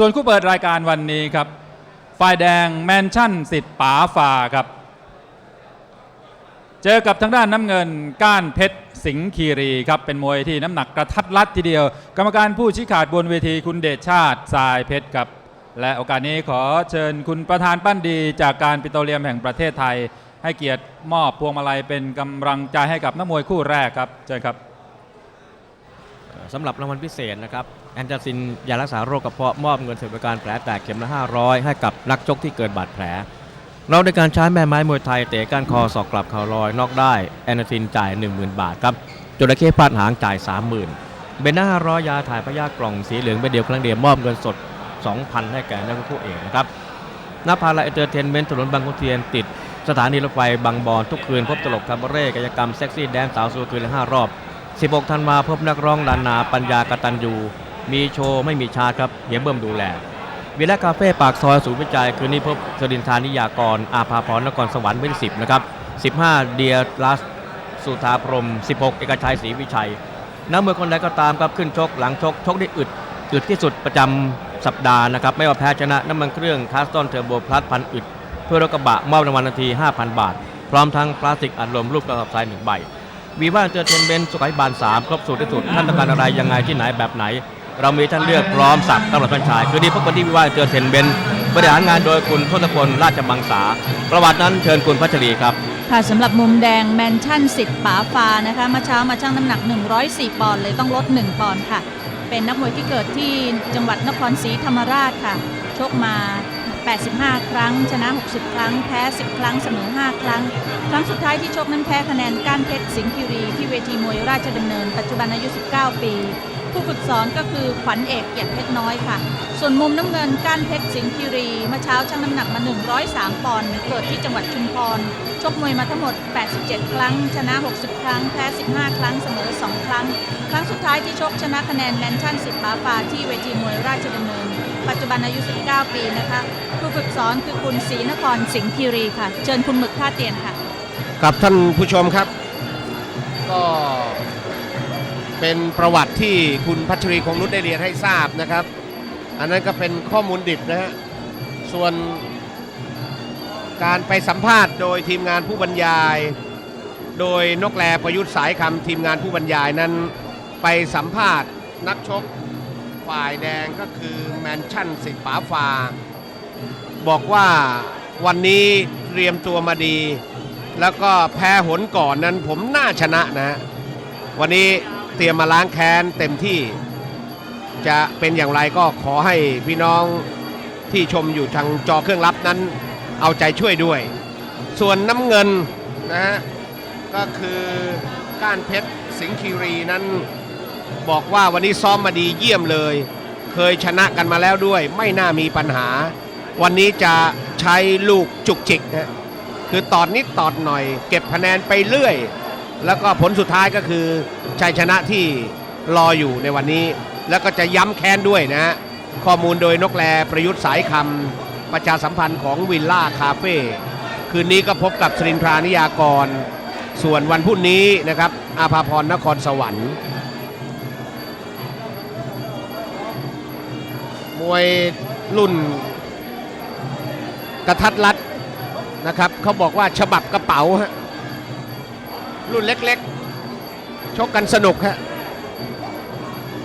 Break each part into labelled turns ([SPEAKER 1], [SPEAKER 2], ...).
[SPEAKER 1] ส่วนคู่เปิดรายการวันนี้ครับ ฝ่ายแดงแมนชั่นสิทธิ์ป๋าฝ่าครับ เจอกับทางด้านน้ำเงินก้านเพชรสิงห์คีรีครับเป็นมวยที่น้ำหนักกระทัดรัดทีเดียว กรรมการผู้ชี้ขาดบนเวทีคุณเดชชาติทรายเพชรครับและโอกาสนี้ขอเชิญคุณประธานปั้นดีจากการปิโตรเลียมแห่งประเทศไทย ให้เกียรติมอบพวงมาลัยเป็นกำลังใจให้กับนักมวยคู่แรกครับเชิญครับ
[SPEAKER 2] สำหรับรางวัลพิเศษนะครับ แอนจาซินยารักษาโรคกระเพาะมอบเงินสวัสดิการแผลแตกเข็มละ 500 ให้กับนักชกที่เกิดบาดแผลเราในการใช้แม่ไม้มวยไทยเตะก้านคอสอกกลับเข่าลอยนอกได้แอนจาซินจ่าย 10,000 บาทครับจระเข้พาดหางจ่าย 30,000เบนหน้า500ยยาถ่ายพยากล่องสีเหลืองเป็นเดียวครั้งเดียวมอบเงินสด 2,000 ให้แก่นักคู่เอกนะครับนภาลาเอเตอร์เทนเมนต์ถนนบางขุนเทียนติดสถานีรถไฟบางบอนทุกคืนพบตลกคาบเร่กายกรรมเซ็กซี่แดนสาวสูคืนละห้ารอบ 16 ธันวาพบนักร้องลานาปัญญากตันยู มีโชว์ไม่มีชาร์จครับเฮียเบิ้มดูแลวิลล่าคาเฟ่ปากซอยศูนย์วิจัย คืนนี้พบสรินทานิยากร อาภาพรนครสวรรค์เป็น10 นะครับ 15 เดียรัสสุธาพรม 16 เอกชัยศรีวิชัยนักมวยคนใดก็ตามครับขึ้นชกหลังชก ชกได้อึดอึดที่สุดประจำสัปดาห์นะครับ ไม่ว่าแพ้ชนะน้ำมันเครื่องคาสตอนเทอร์โบพลัสพันอึด เพื่อรถกระบะมอบรางวัลนาที 5,000 บาท พร้อมทั้งพลาสติกอัดลมรูปกระสอบทรายหนึ่งใบวีว่าเจอเทนเบนสุขายบานสามครบสูตรที่สุดท่านต้องการอะไรยังไงที่ไหนแบบไหน เรามีท่านเลือกพร้อมสับตำรวจท่านชาย คือนี้พบกันที่วิว่าเจอเทนเบนบริหารงานโดยคุณทศพลราชบังษาประวัตินั้นเชิญคุณพัชรีครับ
[SPEAKER 3] ค่ะสำหรับมุมแดงแมนชั่นสิทธิ์ป๋าฟานะคะมื่อเช้ามาชั่งน้ำหนัก 104 ปอนด์เลยต้องลด 1 ปอนด์ค่ะ เป็นนักมวยที่เกิดที่จังหวัดนครศรีธรรมราชค่ะ ชกมา 85 ครั้ง ชนะ 60 ครั้ง แพ้ 10 ครั้ง เสมอ 5 ครั้ง ครั้งสุดท้ายที่ชกนั้นแพ้คะแนนก้านเพชรสิงห์คิรีที่เวทีมวยราชดำเนิน ปัจจุบันอายุ 19 ปี ผู้ฝึกสอนก็คือขวัญเอกเกียรติเพชรน้อยค่ะ ส่วนมุมน้ำเงินก้านเพชรสิงห์คิรีเมื่อเช้าชั่งน้ำหนักมา 103 ปอนด์เกิดที่จังหวัดชุมพรชกมวยมาทั้งหมด 87 ครั้ง ชนะ 60 ครั้ง แพ้ 15 ครั้ง เสมอ 2 ครั้ง ครั้งสุดท้ายที่ชกชนะคะแนนแมนชั่นสิทธิ์ปาฟาที่เวทีมวยราชดำเนิน ปัจจุบันอายุ 19 ปีนะคะ ผู้ฝึกสอนคือคุณศรีนครสิงห์คีรีค่ะ เชิญคุณหมึกท่าเตียนค่ะ
[SPEAKER 4] ครับท่านผู้ชมครับ เป็นประวัติที่คุณพัชรีคงนุชได้เรียนให้ทราบนะครับ อันนั้นก็เป็นข้อมูลดิบนะฮะส่วนการไปสัมภาษณ์โดยทีมงานผู้บรรยาย โดยนกแลประยุทธ์สายคำทีมงานผู้บรรยายนั้น ไปสัมภาษณ์นักชกฝ่ายแดงก็คือแมนชั่นสิทธิ์ป๋าฟา บอกว่าวันนี้เตรียมตัวมาดี แล้วก็แพ้หนก่อนนั้นผมน่าชนะนะฮะวันนี้ เตรียมมาล้างแค้นเต็มที่ จะเป็นอย่างไรก็ขอให้พี่น้องที่ชมอยู่ทางจอเครื่องรับนั้น เอาใจช่วยด้วย ส่วนน้ำเงินนะฮะก็คือก้านเพชรสิงคีรีนั้นบอกว่าวันนี้ซ้อมมาดีเยี่ยมเลย เคยชนะกันมาแล้วด้วย ไม่น่ามีปัญหา วันนี้จะใช้ลูกจุกจิกนะคือตอดนิดตอดหน่อย เก็บคะแนนไปเรื่อย แล้วก็ผลสุดท้ายก็คือชัยชนะที่รออยู่ในวันนี้ แล้วก็จะย้ำแค้นด้วยนะฮะข้อมูลโดยนกแลประยุทธ์สายคำประชาสัมพันธ์ของวิลล่าคาเฟ่คืนนี้ก็พบกับสรินทรานิยากร ส่วนวันพรุ่งนี้นะครับ อาภาพรนครสวรรค์มวยรุ่นกระทัดรัดนะครับเขาบอกว่าฉบับกระเป๋าฮะ รุ่นเล็กๆ ชกกันสนุกฮะ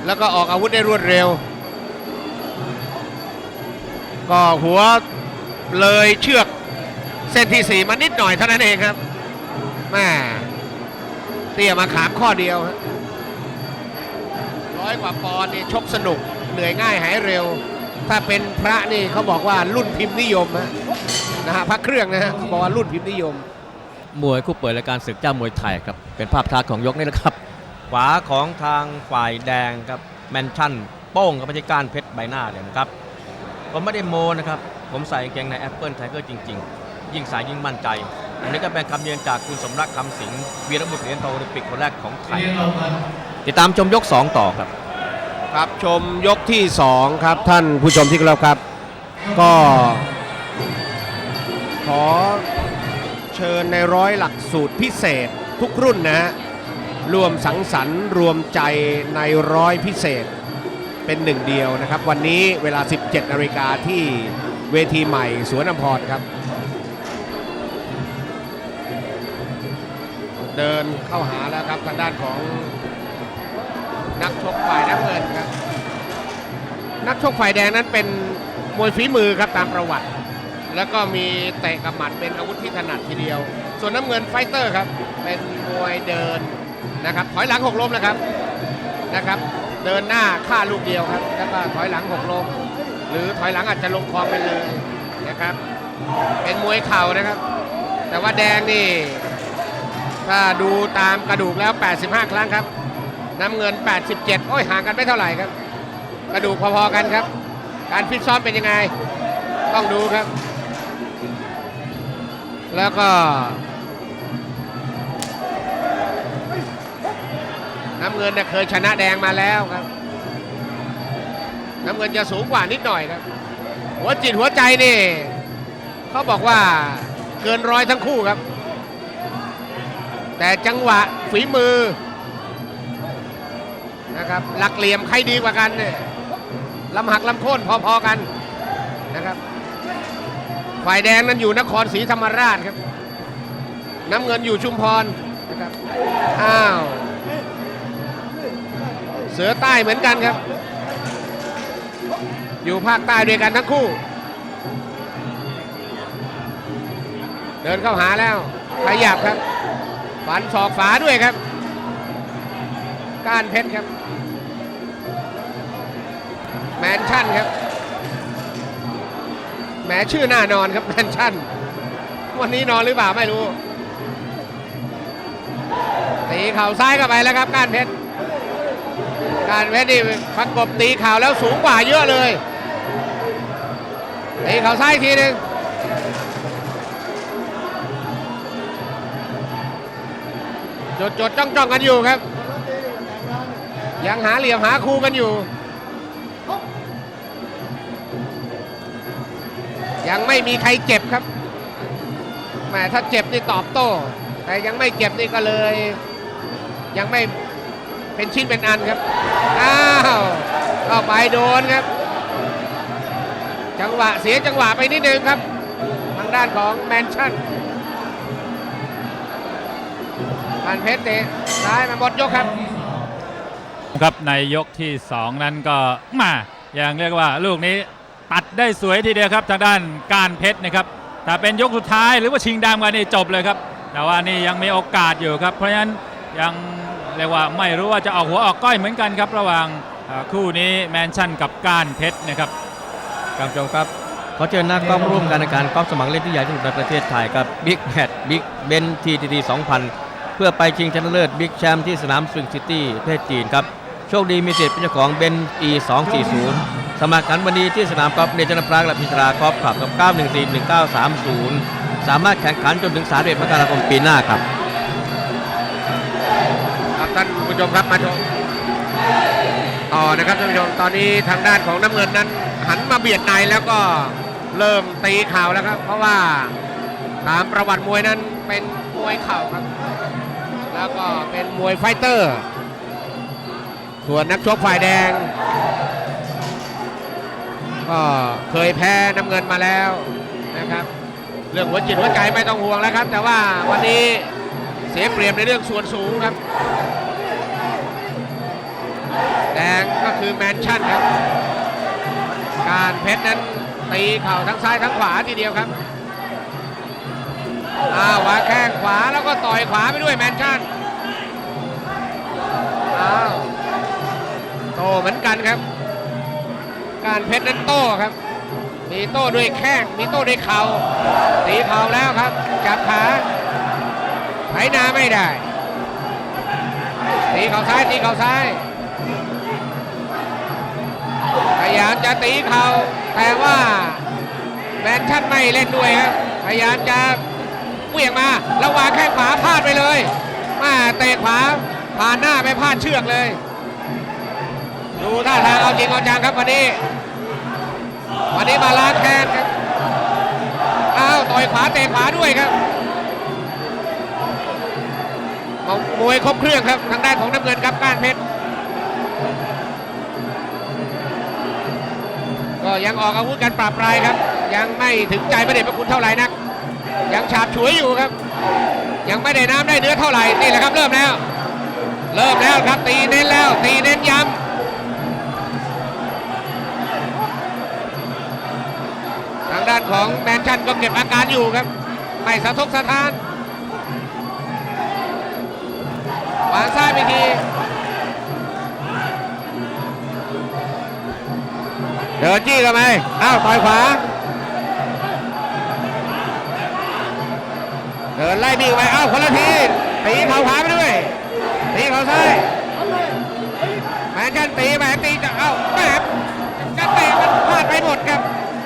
[SPEAKER 4] แล้วก็ออกอาวุธได้รวดเร็ว ก็หัวเลยเชือกเส้นที่สี่มานิดหน่อยเท่านั้นเองครับแม่เตี้ยมาขามข้อเดียวฮะร้อยกว่าปอนด์นี่ชกสนุกเหนื่อยง่ายหายเร็ว ถ้าเป็นพระนี่เขาบอกว่ารุ่นพิมพ์นิยมนะฮะพระเครื่องนะฮะเขาบอกว่ารุ่นพิมพ์นิยม
[SPEAKER 2] มวยคู่เปิดรายการศึกเจ้ามวยไทยครับ เป็นภาพช้าของยกนี้นะครับ ขวาของทางฝ่ายแดงครับแมนชั่น โป้งกับพิจิการเพชรใบหน้าเลยนะครับ ผมไม่ได้โมนะครับ ผมใส่กางเกงในแอปเปิลไทเกอร์จริง ๆ ยิ่งใส่ยิ่งมั่นใจ อันนี้ก็เป็นคำเยือนจากคุณสมรักคำสิงห์วีรบุตรเหรียญทองโอลิมปิกคนแรกของไทยติดตามชมยก 2 ต่อครับ
[SPEAKER 4] ครับชมยกที่ 2 ครับท่านผู้ชมที่เคารพครับ ก็ขอ เชิญในร้อยหลักสูตรพิเศษทุกรุ่นนะฮะรวมสังสรรค์รวมใจในร้อยพิเศษเป็นหนึ่งเดียวนะครับ วันนี้เวลา 17นาฬิกาที่เวทีใหม่สวนอำพรครับ เดินเข้าหาแล้วครับทางด้านของนักชกฝ่ายน้ำเงินครับ นักชกฝ่ายแดงนั้นเป็นมวยฝีมือครับตามประวัติ แล้วก็มีเตะกับหมัดเป็นอาวุธที่ถนัดทีเดียว ส่วนน้ำเงินไฟเตอร์ครับ เป็นมวยเดินนะครับถอยหลังหกล้มนะครับนะครับ เดินหน้าฆ่าลูกเดียวครับ แล้วก็ถอยหลังหกล้มหรือถอยหลังอาจจะลงคลองไปเลยนะครับ เป็นมวยเข่านะครับ แต่ว่าแดงนี่ถ้าดูตามกระดูกแล้ว 85 ครั้งครับ น้ำเงิน 87 โอ้ยห่างกันไม่เท่าไหร่ครับ กระดูกพอๆกันครับ การฟิตซ้อมเป็นยังไง ต้องดูครับ แล้วก็ น้ำเงินเนี่ยเคยชนะแดงมาแล้วครับ น้ำเงินจะสูงกว่านิดหน่อยครับ หัวจิตหัวใจนี่เขาบอกว่าเกินร้อยทั้งคู่ครับ แต่จังหวะฝีมือนะครับหลักเหลี่ยมใครดีกว่ากันเนี่ยลำหักลำโค่นพอๆกันนะครับ ฝ่ายแดงนั้นอยู่นครศรีธรรมราชครับ น้ำเงินอยู่ชุมพรนะครับ อ้าว เสือใต้เหมือนกันครับ อยู่ภาคใต้ด้วยกันทั้งคู่ เดินเข้าหาแล้วขยับครับ ฝันศอกฝาด้วยครับ ก้านเพชรครับ แมนชั่นครับ แหมชื่อหน้านอนครับแมนชั่น วันนี้นอนหรือเปล่าไม่รู้ตีเข่าซ้ายเข้าไปแล้วครับกานเพชรกานเพชรนี่ประกบตีเข่าแล้วสูงกว่าเยอะเลยตีเข่าซ้ายทีหนึ่งจดจดจ้องจ้องกันอยู่ครับ ยังหาเหลี่ยมหาคู่กันอยู่ ยังไม่มีใครเจ็บครับแหมถ้าเจ็บนี่ตอบโต้ แต่ยังไม่เจ็บนี่ก็เลย ยังไม่เป็นชิ้นเป็นอันครับ อ้าวเข้าไปโดนครับ จังหวะเสียจังหวะไปนิดนึงครับ ทางด้านของแมนชั่นพันเพชรเตะซ้ายมาหมดยกครับ
[SPEAKER 1] ครับในยกที่ 2 นั้นก็มาอย่างเรียกว่าลูกนี้ ตัดได้สวยทีเดียวครับทางด้านการเพชรนะครับถ้าเป็นยกสุดท้ายหรือว่าชิงดำกันนี่จบเลยครับ แต่ว่านี่ยังมีโอกาสอยู่ครับ เพราะฉะนั้นยังเรียกว่าไม่รู้ว่าจะออกหัวออกก้อยเหมือนกันครับ ระหว่างคู่นี้แมนชั่นกับการเพชรนะครับ
[SPEAKER 2] ครับผู้ชมครับขอเชิญนักกอล์ฟร่วมกันในการกอล์ฟสมัครเล่นที่ใหญ่ที่สุดในประเทศไทยครับบิ๊กแฮดบิ๊กเบนทีทีที2000เพื่อไปชิงชนะเลิศบิ๊กแชมป์ที่สนามสวิงซิตี้ประเทศจีนครับ โชคดีมีสิทธิ์เป็นเจ้าของเบน E 240สมัครกันวันนี้ที่สนามกอล์ฟเนเจอร์พร์คและพิจารากอล์ฟคลับกับ 914-1930 สามารถแข่งขันจนถึง31มกราคมปีหน้าครับ
[SPEAKER 4] ครับท่านผู้ชมครับมาชมต่อนะครับท่านผู้ชมตอนนี้ทางด้านของน้ำเงินนั้น หันมาเบียดในแล้วก็เริ่มตีเข่าแล้วครับ เพราะว่าตามประวัติมวยนั้นเป็นมวยเข่าครับ แล้วก็เป็นมวยไฟเตอร์ ส่วนนักชกฝ่ายแดง ก็เคยแพ้น้ำเงินมาแล้วนะครับ เรื่องหัวจิตหัวใจไม่ต้องห่วงแล้วครับ แต่ว่าวันนี้เสียเปรียบในเรื่องส่วนสูงครับ แดงก็คือแมนชั่นครับ การเพชรนั้นตีเข่าทั้งซ้ายทั้งขวาทีเดียวครับอ้าววางแข้งขวาแล้วก็ต่อยขวาไปด้วยแมนชั่นอ้าว ตเหมือนกันครับ การเพชรนั้นโต้ครับ มีโต้ด้วยแข้งมีโต้ด้วยเข่าตีเข่าแล้วครับ จับขาไถนาไม่ได้ตีเข่าซ้ายตีเข่าซ้ายพยายามจะตีเข่าแต่ว่าแมนชั่นไม่เล่นด้วยครับพยายามจะเวี่ยงมาแล้ววางแข้งขวาพลาดไปเลยมาเตะขวาผ่านหน้าไปพลาดเชือกเลย ดูท่าทางเอาจริงเอาจังครับวันนี้ วันนี้มาล้างแค้นครับ อ้าวต่อยขวาเตะขวาด้วยครับมวยครบเครื่องครับทางด้านของน้ำเงินครับก้านเพชร ก็ยังออกอาวุธกันปราบปรายครับ ยังไม่ถึงใจพระเดชพระคุณเท่าไหร่นัก ยังฉาบฉวยอยู่ครับ ยังไม่ได้น้ำได้เนื้อเท่าไหร่นี่แหละครับเริ่มแล้ว เริ่มแล้วครับตีเน้นแล้วตีเน้น ของแมนชั่นก็เก็บอาการอยู่ครับ ไม่สะทกสะท้านวางซ้ายไปที เดินจี้กันไหมอ้าวต่อยขวา เดินไล่บี้ไปอ้าวคนละทีตีเข่าขวาไปด้วยตีเข่าซ้ายแมนกันตีแหมตีจะเอ้าแหมจะเตะมันพลาดไปหมดครับ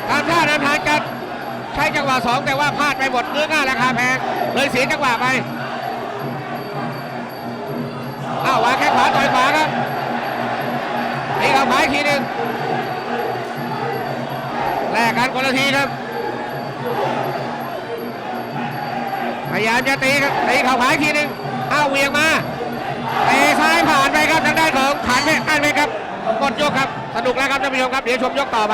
[SPEAKER 4] ตามท่านำทาง กันใช้จังหวะสองแต่ว่าพลาดไปหมดเนื้อง่าราคาแพงเลยเสียจังหวะไปอ้าววางแข้งขวาต่อยขวาครับตีเข่าขวาอีกทีหนึ่งแลกกันคนละทีครับพยายามจะตีครับตีเข่าขวาอีกทีหนึ่งอ้าวเวียงมาเตะซ้ายผ่านไปครับทางด้านของฐานเพชรอันเพชรครับหมดยกครับสนุกแล้วครับท่านผู้ชมครับเดี๋ยวชมยกต่อไป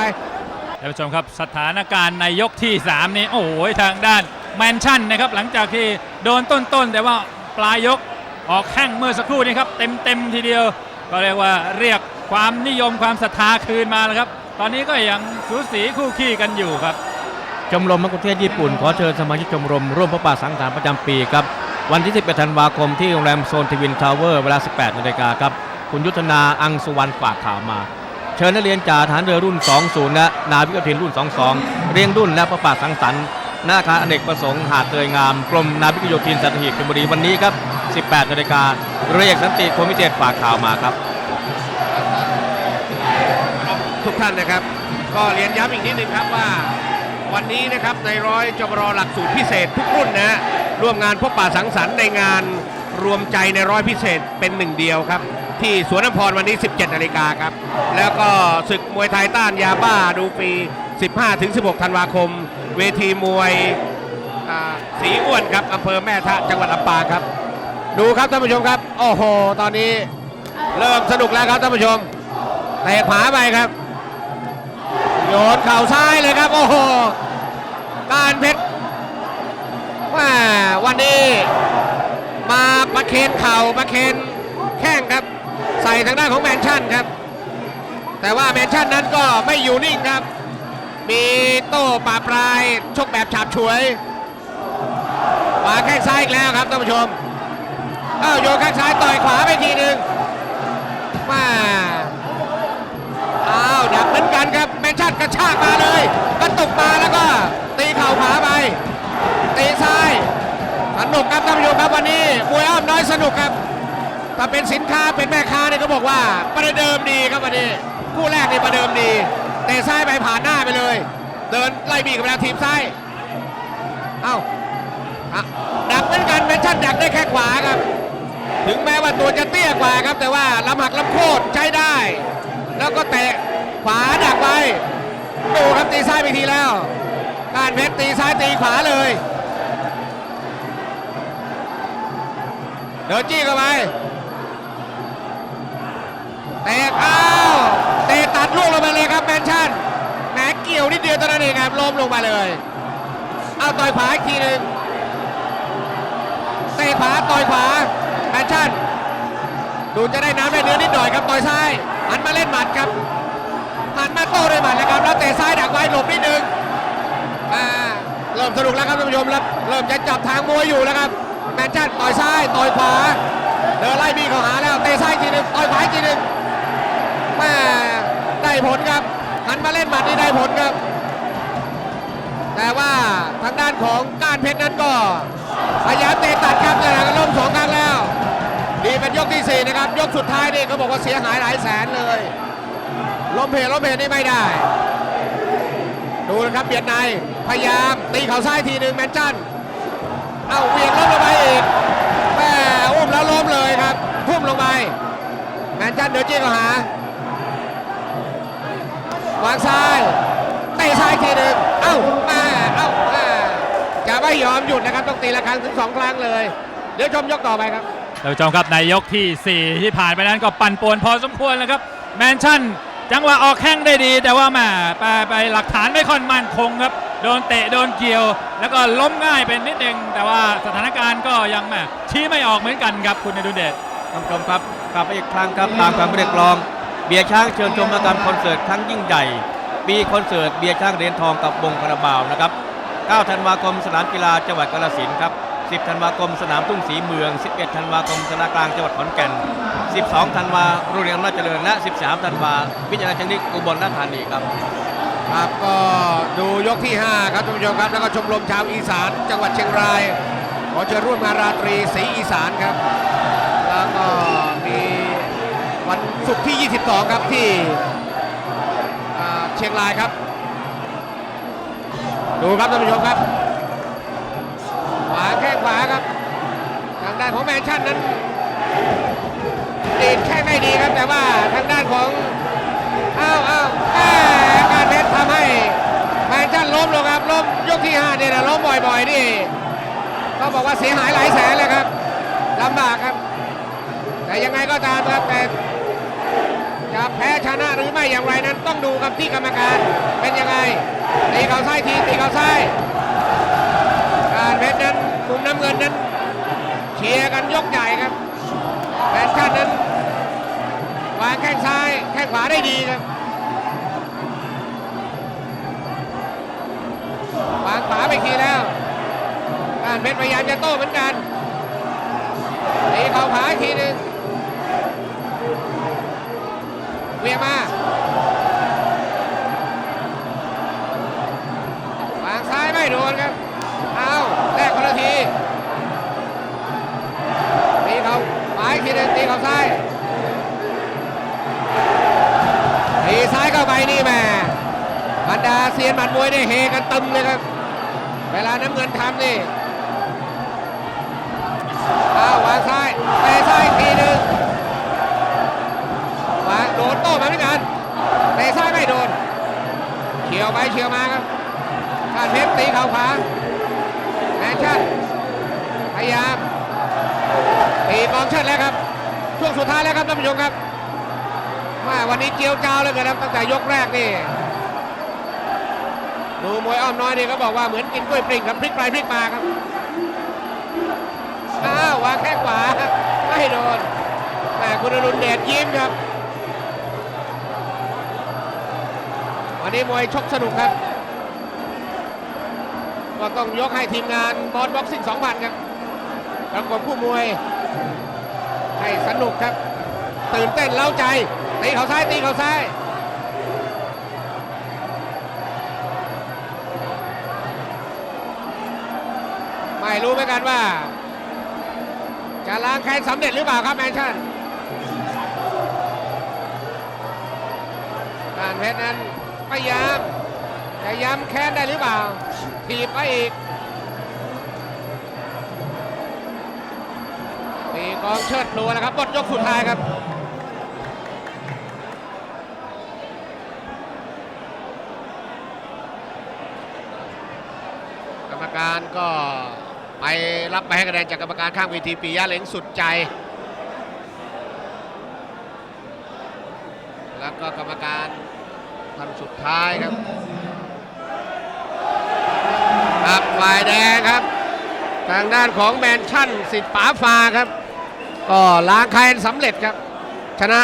[SPEAKER 1] ท่านผู้ชมครับสถานการณ์ในยกที่ 3 นี้ โอ้โหทางด้านแมนชั่นนะครับ หลังจากที่โดนต้นๆ แต่ว่าปลายยกออกแข้งเมื่อสักครู่นี้ครับ เต็มๆ ทีเดียว ก็เรียกว่าเรียกความนิยมความศรัทธาคืนมาแล้วครับ ตอนนี้ก็ยังสูสีคู่ขี้กันอยู่ครับ
[SPEAKER 2] ชมรมมักคุเทศญี่ปุ่น ขอเชิญสมาชิกชมรมร่วมพระป่าสังสรรค์ประจำปีครับ วันที่ 11 ธันวาคมที่โรงแรมโซนทวินทาวเวอร์เวลา 18นาฬิกาครับ คุณยุทธนาอังสุวรรณฝากข่าวมา เชิญนักเรียนจาฐานเรือรุ่น 20 และนาวิกโยธินรุ่น 22 เรียงรุ่นและพระปาสังสรรค์หน้าคาอเนกประสงค์หาดเตยงามกรมนาวิกโยธินสัตหีบชลบุรีวันนี้ครับ 18นาฬิกาเรียกสันติคมพิเศษฝากข่าวมาครับ
[SPEAKER 4] ทุกท่านนะครับ ก็เรียนย้ำอีกนิดนึงครับว่า วันนี้นะครับในร้อยจบรอหลักสูตรพิเศษทุกรุ่นนะร่วมงานพบป่าสังสรรค์ในงานรวมใจในร้อยพิเศษเป็นหนึ่งเดียวครับ ที่สวนน้ำพรวันนี้ 17นาฬิกาครับ แล้วก็ศึกมวยไทยต้านยาบ้าดูฟรี15-16 ธันวาคม เวทีมวยสีอ้วนครับอำเภอแม่ทะจังหวัดลำปางครับ ดูครับท่านผู้ชมครับ โอ้โห ตอนนี้เริ่มสนุกแล้วครับท่านผู้ชมเตะขวาไปครับ โยนเข่าซ้ายเลยครับ โอ้โห การเพชรว่าวันนี้มาประเคนเข่าประเคน ทางด้านของแมนชั่นครับ แต่ว่าแมนชั่นนั้นก็ไม่อยู่นิ่งครับ มีโต้ป่าปลายชกแบบฉาบฉวยขวาแข้งซ้ายอีกแล้วครับท่านผู้ชมอ้าวโยนแข้งซ้ายต่อยขวาไปทีหนึ่งมาอ้าวดักเหมือนกันครับแมนชั่นกระชากมาเลยกระตุกมาแล้วก็ตีเข่าขวาไปตีซ้ายสนุกครับท่านผู้ชมครับวันนี้มวยอ้อมน้อยสนุกครับ ถ้าเป็นสินค้าเป็นแม่ค้าเนี่ยก็บอกว่าประเดิมดีครับวันนี้คู่แรกนี่ประเดิมดีเตะซ้ายไปผ่านหน้าไปเลย เดินไล่บีกับแล้วทีมซ้ายเอ้าดักเหมือนกันแมนชั่นดักได้แค่ขวาครับ ถึงแม้ว่าตัวจะเตี้ยกว่าครับ แต่ว่าลำหักลำโคตรใช้ได้ แล้วก็เตะขวาดักไปดูครับตีซ้ายไปทีแล้ว การเพชรตีซ้ายตีขวาเลยเดินจี้เข้าไป เตะอ้าวเตะตัดลูกลงไปเลยครับแมนชั่นแหมเกี่ยวนิดเดียวเท่านั้นเองครับล้มลงมาเลยเอาต่อยขวาอีกทีหนึ่งเตะขวาต่อยขวาแมนชั่นดูจะได้น้ำได้เนื้อนิดหน่อยครับต่อยซ้ายหันมาเล่นหมัดครับหันมาโต้ด้วยหมัดนะครับแล้วเตะซ้ายดักไว้หลบนิดนึงอ่าเริ่มสนุกแล้วครับท่านผู้ชมแล้วเริ่มจะจับทางมวยอยู่แล้วครับแมนชั่นต่อยซ้ายต่อยขวาเดินไล่บีเข้าหาแล้วเตะซ้ายทีหนึงต่อยขวาทีหนึง ม่ได้ผลครับ หันมาเล่นหมัดนี่ได้ผลครับ แต่ว่าทางด้านของก้านเพชรนั้นก็พยายามเตะตัดครับแต่ก็ล้มสองครั้งแล้วนี่เป็นยกที่ 4 นะครับ ยกสุดท้ายนี่เขาบอกว่าเสียหายหลายแสนเลยล้มเพลล้มเพลนี่ไม่ได้ ดูนะครับเบียดในพยายามตีเข่าซ้ายทีหนึ่งแมนจันเอาเวียงล้มลงไปอีกแม่อุ้มแล้วล้มเลยครับ ทุ่มลงไปแมนจันเดินจี้เข้าหา วางซ้ายเตะซ้ายทีหนึ่งเอ้าแม่เอ้าแม่จะไม่ยอมหยุดนะครับต้องตีละครั้งถึงสองครั้งเลย เดี๋ยวชมยกต่อไปครับ
[SPEAKER 1] ท่านผู้ชมครับในยกที่ 4 ที่ผ่านไปนั้นก็ปั่นป่วนพอสมควรแล้วครับ แมนชั่น จังหวะออกแข้งได้ดี แต่ว่าแหม่ไปไปหลักฐานไม่ค่อยมั่นคงครับ โดนเตะโดนเกี่ยว แล้วก็ล้มง่ายเป็นนิดนึง แต่ว่าสถานการณ์ก็ยังแหม่ชี้ไม่ออกเหมือนกันครับคุณนดุลเดช
[SPEAKER 2] ท่านผู้ชมครับกลับไปอีกครั้งครับตามความเรียกร้อง เบียร์ช้างเชิญชมรายการคอนเสิร์ตครั้งยิ่งใหญ่ปีคอนเสิร์ตเบียร์ช้างเหรียญทองกับวงคาราบาวนะครับ 9 ธันวาคมสนามกีฬาจังหวัดกาฬสินธุ์ครับ 10 ธันวาคมสนามทุ่งศรีเมือง 11 ธันวาคมสนามกลางจังหวัดขอนแก่น 12 ธันวาโรงเรียนอำนาจเจริญและ 13 ธันวาวิทยาลัยเทคนิคอุบลราชธานีครับ
[SPEAKER 4] ครับก็ดูยกที่ 5 ครับท่านผู้ชมครับ แล้วก็ชมรมชาวอีสานจังหวัดเชียงรายขอเชิญร่วมงานราตรีศรีอีสานครับ แล้วก็ วันศุกร์ที่ 22 ครับที่เชียงรายครับ ดูครับท่านผู้ชมครับ ขวาแข้งขวาครับ ทางด้านของแมนชั่นนั้นดีดแข้งได้ดีครับ แต่ว่าทางด้านของอ้าวอ้าวการเพชรทำให้แมนชั่นล้มลงครับล้มยกที่5เนี่ยนะล้มบ่อยๆนี่เขาบอกว่าเสียหายหลายแสนเลยครับลำบากครับ แต่ยังไงก็ตามครับแต่ นะหรือไม่อย่างไรนั้นต้องดูครับที่กรรมการเป็นยังไงตีเขาซ้ายทีตีเขาซ้ายการเพชรนั้นมุมน้ำเงินนั้นเชียร์กันยกใหญ่ครับแมนชั่นนั้นวางแข้งซ้ายแข้งขวาได้ดีครับวางขวาไปทีแล้วการเพชรพยายามจะโต้เหมือนกันตีเข่าขวาอีกทีหนึ่ง เวียงมาวางซ้ายไม่โดนครับ เอาแลกคนละทีตีเขาขวาอีกทีหนึ่งตีเขาซ้ายทีซ้ายเข้าไปนี่แม่บรรดาเซียนหมัดมวยได้เฮกันตึมเลยครับ เวลาน้ำเงินทำนี่อ้าวางซ้ายเตะซ้ายทีหนึ่ง ไม่โดนเฉียวไปเฉียวมาครับชาติเพชรตีเข่าขวาแมนชั่นพยายามตีกองเชิดแล้วครับ ช่วงสุดท้ายแล้วครับท่านผู้ชมครับมาวันนี้เจียวเจ้าเลยครับตั้งแต่ยกแรกนี่ดูมวยอ้อมน้อยนี่เขาบอกว่าเหมือนกินกล้วยปริงครับพลิกไปพลิกมาครับอ้าววางแข้งขวาไม่โดนแม่คุณอรุณเดชยิ้มครับ นี้มวยชกสนุกครับ ก็ต้องยกให้ทีมงานบอลบ็อกซิ่ง2,000ครับประกบคู่มวย ให้สนุกครับ ตื่นเต้นเล้าใจ ตีเขาซ้าย ตีเขาซ้ายไม่รู้เหมือนกันว่า จะล้างแค้นสำเร็จหรือเปล่าครับแมนชั่นการเพชรนั้น พยายามจะย้ำแค้นได้หรือเปล่าถีบไปอีกมีกองเชิดหนูนะครับบทยกสุดท้ายครับกรรมการก็ไปรับไปให้คะแนนจากกรรมการข้างเวทีปียะเหลงสุดใจ แล้วก็กรรมการ ท่านสุดท้ายครับครับฝ่ายแดงครับ ทางด้านของแมนชั่นสิทธิ์ป๋าฟาครับ ก็ล้างแค้นสำเร็จครับ ชนะ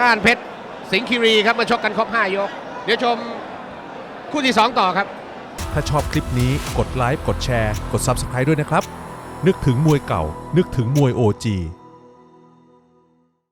[SPEAKER 4] ก้านเพชรสิงคีรีครับมาชกกันครบ 5 ยก เดี๋ยวชมคู่ที่ 2 ต่อครับ
[SPEAKER 5] ถ้าชอบคลิปนี้กดไลค์กดแชร์ กด Subscribe ด้วยนะครับ นึกถึงมวยเก่า นึกถึงมวย OG